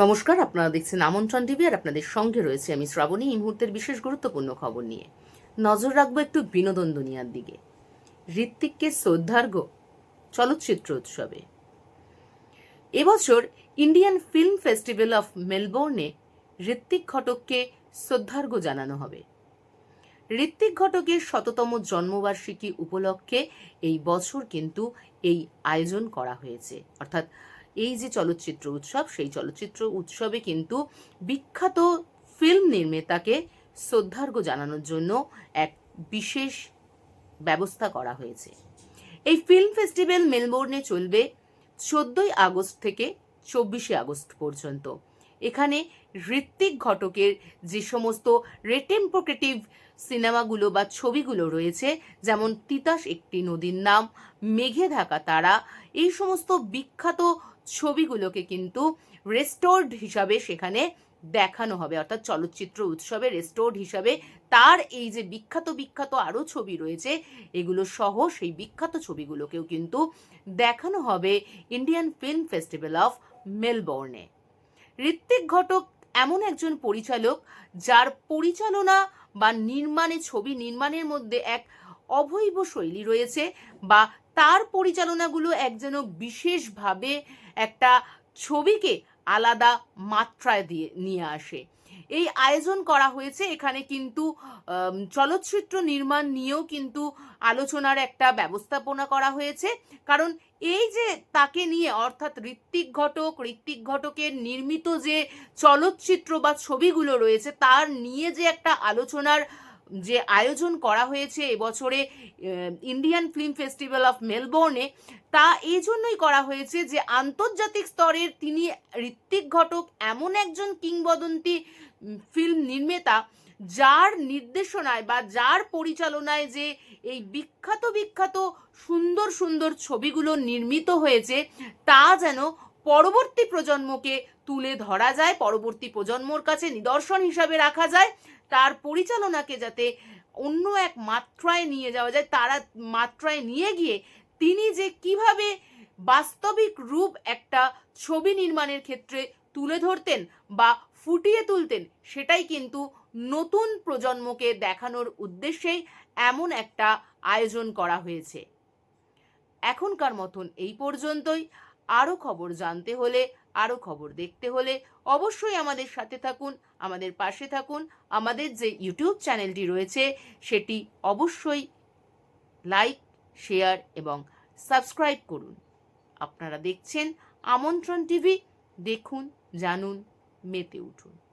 নমস্কার, আপনারা দেখছেন আমন্ত্রণ টিভি আর আপনাদের সঙ্গে রয়েছে আমি শ্রাবণী। এই মুহূর্তের বিশেষ গুরুত্বপূর্ণ খবর নিয়ে। নজর রাখব একটু বিনোদন দুনিয়ার দিকে। ঋত্বিককে শ্রদ্ধার্ঘ চলচ্চিত্র উৎসবে। এবছর ইন্ডিয়ান ফিল্ম ফেস্টিভ্যাল অফ মেলবোর্নে ঋত্বিক ঘটককে শ্রদ্ধার্ঘ জানানো হবে। ঋত্বিক ঘটকের শততম জন্মবার্ষিকী উপলক্ষে এই বছর কিন্তু এই আয়োজন করা হয়েছে। অর্থাৎ এই যে চলচ্চিত্র উৎসব, সেই চলচ্চিত্র উৎসবে কিন্তু বিখ্যাত ফিল্ম নির্মাতাকে শ্রদ্ধার্ঘ্য জানানোর জন্য এক বিশেষ ব্যবস্থা করা হয়েছে। এই ফিল্ম ফেস্টিভ্যাল মেলবোর্নে চলবে চোদ্দই আগস্ট থেকে চব্বিশে আগস্ট পর্যন্ত। এখানে ঋত্বিক ঘটকের যে সমস্ত রেটেম্পোকেটিভ সিনেমাগুলো বা ছবিগুলো রয়েছে, যেমন তিতাস একটি নদীর নাম, মেঘে ঢাকা তারা এই সমস্ত বিখ্যাত ছবিগুলোকে কিন্তু রেস্টোর্ড হিসাবে সেখানে দেখানো হবে, অর্থাৎ চলচ্চিত্র উৎসবে রেস্টোর্ড হিসাবে তার এই যে বিখ্যাত বিখ্যাত আরও ছবি রয়েছে, এগুলো সহ সেই বিখ্যাত ছবিগুলোকেও কিন্তু দেখানো হবে ইন্ডিয়ান ফিল্ম ফেস্টিভ্যাল অফ মেলবোর্নে ঋত্বিক ঘটক এমন একজন পরিচালক যার পরিচালনা বা নির্মাণে, ছবি নির্মাণের মধ্যে এক অবৈব শৈলী রয়েছে বা তার পরিচালনাগুলো এক যেন বিশেষভাবে একটা ছবিকে আলাদা মাত্রায় দিয়ে, নিয়ে আসে। এই আয়োজন করা হয়েছে এখানে কিন্তু চলচ্চিত্র নির্মাণ নিয়েও কিন্তু আলোচনার একটা ব্যবস্থাপনা করা হয়েছে। কারণ এই যে তাকে নিয়ে, অর্থাৎ ঋত্বিক ঘটক, ঋত্বিক ঘটকের নির্মিত যে চলচ্চিত্র বা ছবিগুলো রয়েছে, তার নিয়ে যে একটা আলোচনার যে আয়োজন করা হয়েছে এবছরে ইন্ডিয়ান ফিল্ম ফেস্টিভ্যাল অফ মেলবোর্নে তা এই জন্যই করা হয়েছে যে আন্তর্জাতিক স্তরের তিনি ঋত্বিক ঘটক এমন একজন কিংবদন্তি ফিল্ম নির্মাতা যার নির্দেশনায় বা যার পরিচালনায় যে এই বিখ্যাত বিখ্যাত, সুন্দর সুন্দর ছবিগুলো নির্মিত হয়েছে, তা যেন পরবর্তী প্রজন্মকে তুলে ধরা যায়, পরবর্তী প্রজন্মর কাছে নিদর্শন হিসাবে রাখা যায়। তার পরিচালনাকে যাতে অন্য এক মাত্রায় নিয়ে যাওয়া যায়, তারা মাত্রায় নিয়ে গিয়ে তিনি যে কীভাবে বাস্তবিক রূপ একটা ছবি নির্মাণের ক্ষেত্রে তুলে ধরতেন বা ফুটিয়ে তুলতেন, সেটাই কিন্তু নতুন প্রজন্মকে দেখানোর উদ্দেশ্যেই এমন একটা আয়োজন করা হয়েছে। এখনকার মতন এই পর্যন্তই। আরও খবর জানতে হলে আরও খবর দেখতে হলে অবশ্যই আমাদের সাথে থাকুন, আমাদের পাশে থাকুন। আমাদের যে ইউটিউব চ্যানেলটি রয়েছে, সেটি অবশ্যই লাইক, শেয়ার এবং সাবস্ক্রাইব করুন। আপনারা দেখছেন আমন্ত্রণ টিভি, দেখুন, জানুন, মেতে উঠুন।